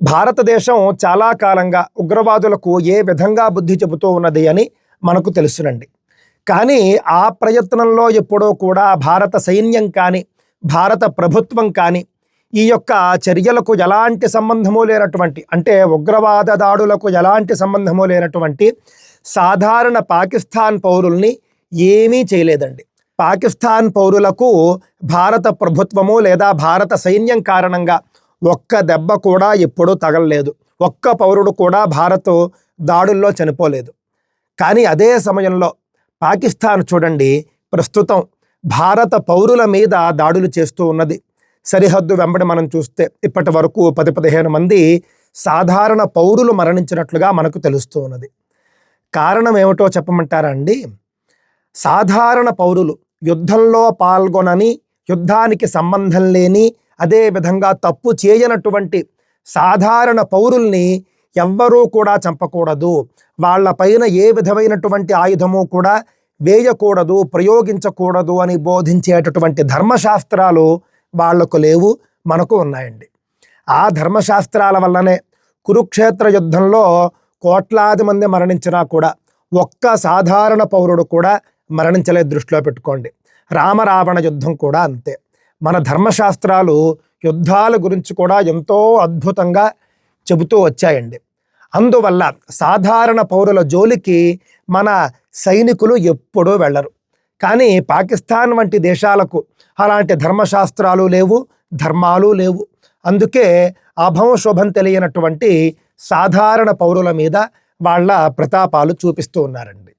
భారతదేశం చాలా కాలంగా ఉగ్రవాదులకు ఏ విధంగా బుద్ధి చెబుతూ ఉన్నది అని మనకు తెలుసునండి. కానీ ఆ ప్రయత్నంలో ఎప్పుడూ కూడా భారత సైన్యం కానీ భారత ప్రభుత్వం కానీ ఈ యొక్క చర్యలకు ఎలాంటి సంబంధము లేనటువంటి అంటే ఉగ్రవాద దాడులకు ఎలాంటి సంబంధము లేనటువంటి సాధారణ పాకిస్తాన్ పౌరుల్ని ఏమీ చేయలేదండి. పాకిస్తాన్ పౌరులకు భారత ప్రభుత్వము లేదా భారత సైన్యం కారణంగా ఒక్క దెబ్బ కూడా ఎప్పుడూ తగలలేదు. ఒక్క పౌరుడు కూడా భారత్ దాడుల్లో చనిపోలేదు. కానీ అదే సమయంలో పాకిస్తాన్ చూడండి ప్రస్తుతం భారత పౌరుల మీద దాడులు చేస్తూ ఉన్నది. సరిహద్దు వెంబడి మనం చూస్తే ఇప్పటి వరకు పది పదిహేను మంది సాధారణ పౌరులు మరణించినట్లుగా మనకు తెలుస్తూ ఉన్నది. కారణం ఏమిటో చెప్పమంటారా అండి? సాధారణ పౌరులు యుద్ధంలో పాల్గొనని యుద్ధానికి సంబంధం లేని అదే విధంగా తప్పు చేయనటువంటి సాధారణ పౌరుల్ని ఎవ్వరూ కూడా చంపకూడదు. వాళ్ళపైన ఏ విధమైనటువంటి ఆయుధము కూడా వేయకూడదు ప్రయోగించకూడదు అని బోధించేటటువంటి ధర్మశాస్త్రాలు వాళ్ళకు లేవు మనకు ఉన్నాయండి. ఆ ధర్మశాస్త్రాల వల్లనే కురుక్షేత్ర యుద్ధంలో కోట్లాది మంది మరణించినా కూడా ఒక్క సాధారణ పౌరుడు కూడా మరణించలే దృష్టిలో పెట్టుకోండి. రామరావణ యుద్ధం కూడా అంతే. మన ధర్మశాస్త్రాలు యుద్ధాల గురించి కూడా ఎంతో అద్భుతంగా చెబుతూ వచ్చాయండి. అందువల్ల సాధారణ పౌరుల జోలికి మన సైనికులు ఎప్పుడూ వెళ్ళరు. కానీ పాకిస్తాన్ వంటి దేశాలకు అలాంటి ధర్మశాస్త్రాలు లేవు ధర్మాలు లేవు. అందుకే అభం శుభం తెలియనటువంటి సాధారణ పౌరుల మీద వాళ్ళ ప్రతాపాలు చూపిస్తూ ఉన్నారండి.